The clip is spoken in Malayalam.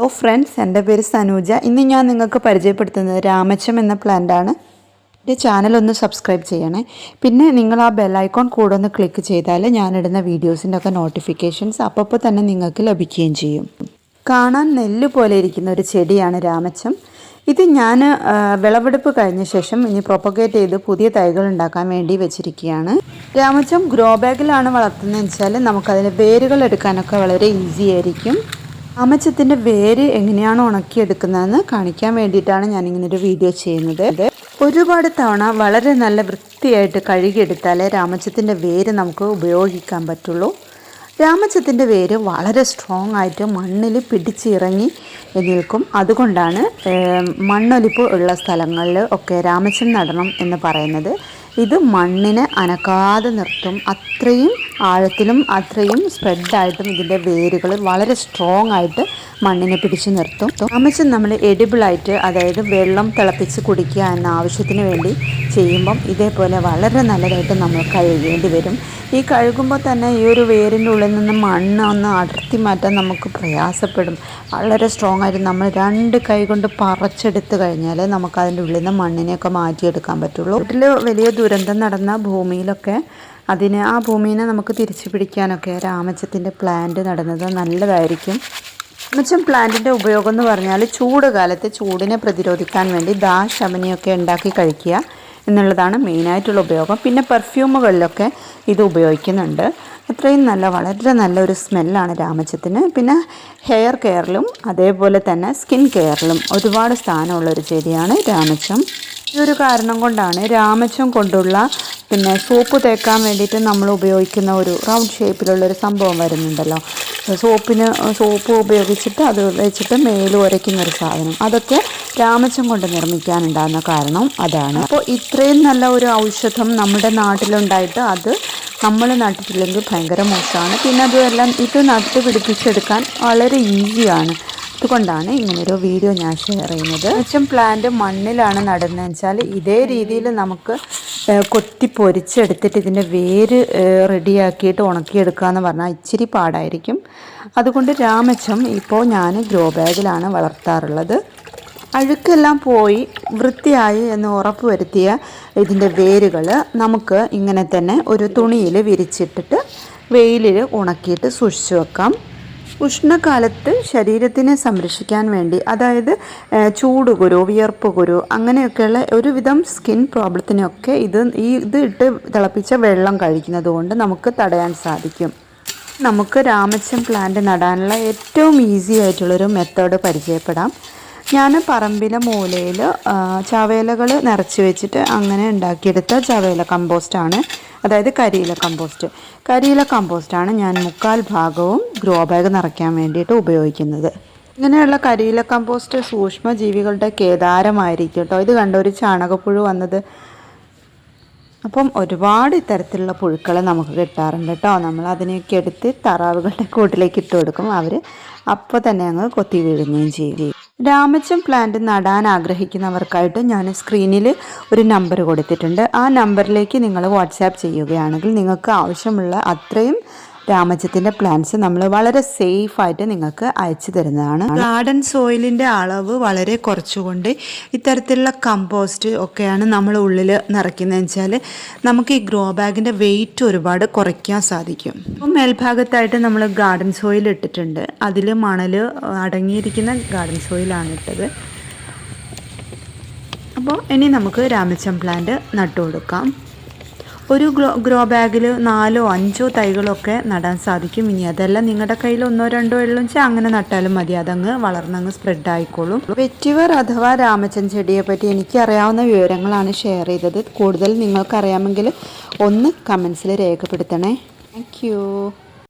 ഹലോ ഫ്രണ്ട്സ് എന്റെ പേര് സനൂജ. ഇന്ന് ഞാൻ നിങ്ങൾക്ക് പരിചയപ്പെടുത്തുന്നത് രാമച്ചം എന്ന പ്ലാന്റ് ആണ്. എന്റെ ചാനൽ ഒന്ന് സബ്സ്ക്രൈബ് ചെയ്യണേ. പിന്നെ നിങ്ങൾ ആ ബെല്ലൈക്കോൺ കൂടെ ഒന്ന് ക്ലിക്ക് ചെയ്താൽ ഞാനിടുന്ന വീഡിയോസിന്റെ ഒക്കെ നോട്ടിഫിക്കേഷൻസ് അപ്പോൾ തന്നെ നിങ്ങൾക്ക് ലഭിക്കുകയും ചെയ്യും. കാണാൻ നെല്ല് പോലെ ഇരിക്കുന്ന ഒരു ചെടിയാണ് രാമച്ചം. ഇത് ഞാൻ വിളവെടുപ്പ് കഴിഞ്ഞ ശേഷം ഇനി പ്രൊപ്പഗേറ്റ് ചെയ്ത് പുതിയ തൈകൾ ഉണ്ടാക്കാൻ വേണ്ടി വെച്ചിരിക്കുകയാണ്. രാമച്ചം ഗ്രോ ബാഗിലാണ് വളർത്തുന്നതെന്ന് വെച്ചാൽ നമുക്കതിന് വേരുകൾ എടുക്കാനൊക്കെ വളരെ ഈസി ആയിരിക്കും. രാമച്ചത്തിന്റെ വേര് എങ്ങനെയാണ് ഉണക്കിയെടുക്കുന്നതെന്ന് കാണിക്കാൻ വേണ്ടിയിട്ടാണ് ഒരു വീഡിയോ ചെയ്യുന്നത്. ഒരുപാട് തവണ വളരെ നല്ല വൃത്തിയായിട്ട് കഴുകിയെടുത്താലേ രാമച്ചത്തിന്റെ വേര് നമുക്ക് ഉപയോഗിക്കാൻ പറ്റുള്ളൂ. രാമച്ചത്തിന്റെ വേര് വളരെ സ്ട്രോങ് ആയിട്ട് മണ്ണിൽ പിടിച്ചിറങ്ങി നിൽക്കും. അതുകൊണ്ടാണ് മണ്ണൊലിപ്പ് ഉള്ള സ്ഥലങ്ങളിൽ ഒക്കെ രാമച്ചൻ നടണം എന്ന് പറയുന്നത്. ഇത് മണ്ണിനെ അനക്കാതെ നിർത്തും. അത്രയും ആഴത്തിലും അത്രയും സ്പ്രെഡായിട്ടും ഇതിന്റെ വേരുകൾ വളരെ സ്ട്രോങ് ആയിട്ട് മണ്ണിനെ പിടിച്ചു നിർത്തും. രാമച്ചൻ നമ്മൾ എഡിബിളായിട്ട് അതായത് വെള്ളം തിളപ്പിച്ച് കുടിക്കുക എന്ന ആവശ്യത്തിന് വേണ്ടി ചെയ്യുമ്പം ഇതേപോലെ വളരെ നല്ലതായിട്ട് നമ്മൾ കഴുകേണ്ടി വരും. ഈ കഴുകുമ്പോൾ തന്നെ ഈ ഒരു വേരിന്റെ ഉള്ളിൽ നിന്ന് മണ്ണ് ഒന്ന് അടർത്തി മാറ്റാൻ നമുക്ക് പ്രയാസപ്പെടും. വളരെ സ്ട്രോങ് ആയിട്ട് നമ്മൾ രണ്ട് കൈ കൊണ്ട് പറിച്ചെടുത്ത് കഴിഞ്ഞാൽ നമുക്ക് അതിന്റെ ഉള്ളിൽ നിന്ന് മണ്ണിനെയൊക്കെ മാറ്റിയെടുക്കാൻ പറ്റുള്ളൂ. വീട്ടിൽ വലിയ ദുരന്തം നടന്ന ഭൂമിയിലൊക്കെ അതിന് ആ ഭൂമിനെ നമുക്ക് തിരിച്ചു പിടിക്കാനൊക്കെ രാമച്ചത്തിന്റെ പ്ലാന്റ് നടുന്നത് നല്ലതായിരിക്കും. രാമച്ചം പ്ലാന്റിന്റെ ഉപയോഗം എന്ന് പറഞ്ഞാൽ ചൂട് കാലത്ത് ചൂടിനെ പ്രതിരോധിക്കാൻ വേണ്ടി ദാ ശമനിയൊക്കെ ഉണ്ടാക്കി കഴിക്കുക എന്നുള്ളതാണ് മെയിനായിട്ടുള്ള ഉപയോഗം. പിന്നെ പെർഫ്യൂമുകളിലൊക്കെ ഇത് ഉപയോഗിക്കുന്നുണ്ട്. അത്രയും നല്ല വളരെ നല്ലൊരു സ്മെല്ലാണ് രാമച്ചത്തിന്. പിന്നെ ഹെയർ കെയറിലും അതേപോലെ തന്നെ സ്കിൻ കെയറിലും ഒരുപാട് സ്ഥാനമുള്ള ഒരു ചെടിയാണ് രാമച്ചം. ഈ ഒരു കാരണം കൊണ്ടാണ് രാമച്ചം കൊണ്ടുള്ള പിന്നെ സോപ്പ് തേക്കാൻ വേണ്ടിയിട്ട് നമ്മൾ ഉപയോഗിക്കുന്ന ഒരു റൗണ്ട് ഷേപ്പിലുള്ള ഒരു സംഭവം വരുന്നുണ്ടല്ലോ. സോപ്പിന് സോപ്പ് ഉപയോഗിച്ചിട്ട് അത് വെച്ചിട്ട് മേൽ ഉരയ്ക്കുന്ന ഒരു സാധനം. അതൊക്കെ രാമച്ചം കൊണ്ട് നിർമ്മിക്കാനുണ്ടാകുന്ന കാരണം അതാണ്. അപ്പോൾ ഇത്രയും നല്ല ഒരു ഔഷധം നമ്മുടെ നാട്ടിലുണ്ടായിട്ട് അത് നമ്മൾ നട്ടിട്ടില്ലെങ്കിൽ ഭയങ്കര മോശമാണ്. പിന്നെ അതുമെല്ലാം ഇത് നട്ട് പിടിപ്പിച്ചെടുക്കാൻ വളരെ ഈസിയാണ് അതുകൊണ്ടാണ് ഇങ്ങനൊരു വീഡിയോ ഞാൻ ഷെയർ ചെയ്യുന്നത്. വെച്ചും പ്ലാന്റ് മണ്ണിലാണ് നടുന്നത് വെച്ചാൽ ഇതേ രീതിയിൽ നമുക്ക് കൊത്തി പൊരിച്ചെടുത്തിട്ട് ഇതിന്റെ വേര് റെഡിയാക്കിയിട്ട് ഉണക്കിയെടുക്കുക എന്ന് പറഞ്ഞാൽ ഇച്ചിരി പാടായിരിക്കും. അതുകൊണ്ട് രാമച്ചം ഇപ്പോൾ ഞാൻ ഗ്രോ ബാഗിലാണ് വളർത്താറുള്ളത്. അഴുക്കെല്ലാം പോയി വൃത്തിയായി എന്ന് ഉറപ്പ് വരുത്തിയ ഇതിന്റെ വേരുകൾ നമുക്ക് ഇങ്ങനെ തന്നെ ഒരു തുണിയിൽ വിരിച്ചിട്ടിട്ട് വെയിലിൽ ഉണക്കിയിട്ട് സൂക്ഷിച്ചു വെക്കാം. ഉഷ്ണകാലത്ത് ശരീരത്തിനെ സംരക്ഷിക്കാൻ വേണ്ടി അതായത് ചൂട് കുരു വിയർപ്പ് കുരു അങ്ങനെയൊക്കെയുള്ള ഒരുവിധം സ്കിൻ പ്രോബ്ലത്തിനൊക്കെ ഇത് ഈ ഇത് ഇട്ട് തിളപ്പിച്ച വെള്ളം കഴിക്കുന്നത് കൊണ്ട് നമുക്ക് തടയാൻ സാധിക്കും. നമുക്ക് രാമച്ചം പ്ലാന്റ് നടാനുള്ള ഏറ്റവും ഈസി ആയിട്ടുള്ളൊരു മെത്തേഡ് പരിചയപ്പെടാം. ഞാൻ പറമ്പിലെ മൂലയിൽ ചവയിലകൾ നിറച്ച് വെച്ചിട്ട് അങ്ങനെ ഉണ്ടാക്കിയെടുത്ത ചവേല കമ്പോസ്റ്റാണ്. അതായത് കരിയില കമ്പോസ്റ്റ്. കരിയില കമ്പോസ്റ്റാണ് ഞാൻ മുക്കാൽ ഭാഗവും ഗ്രോ ബാഗ് നിറയ്ക്കാൻ വേണ്ടിയിട്ട് ഉപയോഗിക്കുന്നത്. ഇങ്ങനെയുള്ള കരിയില കമ്പോസ്റ്റ് സൂക്ഷ്മജീവികളുടെ കേദാരമായിരിക്കും കേട്ടോ. ഇത് കണ്ട? ഒരു ചാണകപ്പുഴു വന്നത്. അപ്പം ഒരുപാട് ഇത്തരത്തിലുള്ള പുഴുക്കൾ നമുക്ക് കിട്ടാറുണ്ട് കേട്ടോ. നമ്മൾ അതിനെയൊക്കെ എടുത്ത് താറാവുകളുടെ കൂട്ടിലേക്ക് ഇട്ട് കൊടുക്കും. അവർ അപ്പോൾ തന്നെ അങ്ങ് കൊത്തി വീഴുകയും ചെയ്യും. രാമച്ചം പ്ലാന്റ് നടാൻ ആഗ്രഹിക്കുന്നവർക്കായിട്ട് ഞാൻ സ്ക്രീനിൽ ഒരു നമ്പർ കൊടുത്തിട്ടുണ്ട്. ആ നമ്പറിലേക്ക് നിങ്ങൾ വാട്സാപ്പ് ചെയ്യുകയാണെങ്കിൽ നിങ്ങൾക്ക് ആവശ്യമുള്ള അത്രയും രാമച്ചത്തിന്റെ പ്ലാന്റ്സ് നമ്മൾ വളരെ സേഫ് ആയിട്ട് നിങ്ങൾക്ക് അയച്ചു തരുന്നതാണ്. ഗാർഡൻ സോയിലിന്റെ അളവ് വളരെ കുറച്ചുകൊണ്ട് ഇത്തരത്തിലുള്ള കമ്പോസ്റ്റ് ഒക്കെയാണ് നമ്മൾ ഉള്ളിൽ നിറയ്ക്കുന്നത് വെച്ചാൽ നമുക്ക് ഈ ഗ്രോ ബാഗിന്റെ വെയിറ്റ് ഒരുപാട് കുറയ്ക്കാൻ സാധിക്കും. അപ്പം മേൽഭാഗത്തായിട്ട് നമ്മൾ ഗാർഡൻ സോയിൽ ഇട്ടിട്ടുണ്ട്. അതിൽ മണൽ അടങ്ങിയിരിക്കുന്ന ഗാർഡൻ സോയിലാണ് ഇട്ടത്. അപ്പോൾ ഇനി നമുക്ക് രാമച്ചം പ്ലാന്റ് നട്ടു കൊടുക്കാം. ഒരു ഗ്രോ ഗ്രോ ബാഗിൽ നാലോ അഞ്ചോ തൈകളൊക്കെ നടാൻ സാധിക്കും. ഇനി അതല്ല നിങ്ങളുടെ കയ്യിൽ ഒന്നോ രണ്ടോ എള്ളും വെച്ചാൽ അങ്ങനെ നട്ടാലും മതി. അതങ്ങ് വളർന്നങ്ങ് സ്പ്രെഡ് ആയിക്കോളും വെറ്റിവർ അഥവാ രാമച്ചൻ ചെടിയെ പറ്റി എനിക്ക് അറിയാവുന്ന വിവരങ്ങളാണ് ഷെയർ ചെയ്തത്. കൂടുതൽ നിങ്ങൾക്കറിയാമെങ്കിൽ ഒന്ന് കമൻസിൽ രേഖപ്പെടുത്തണേ. താങ്ക്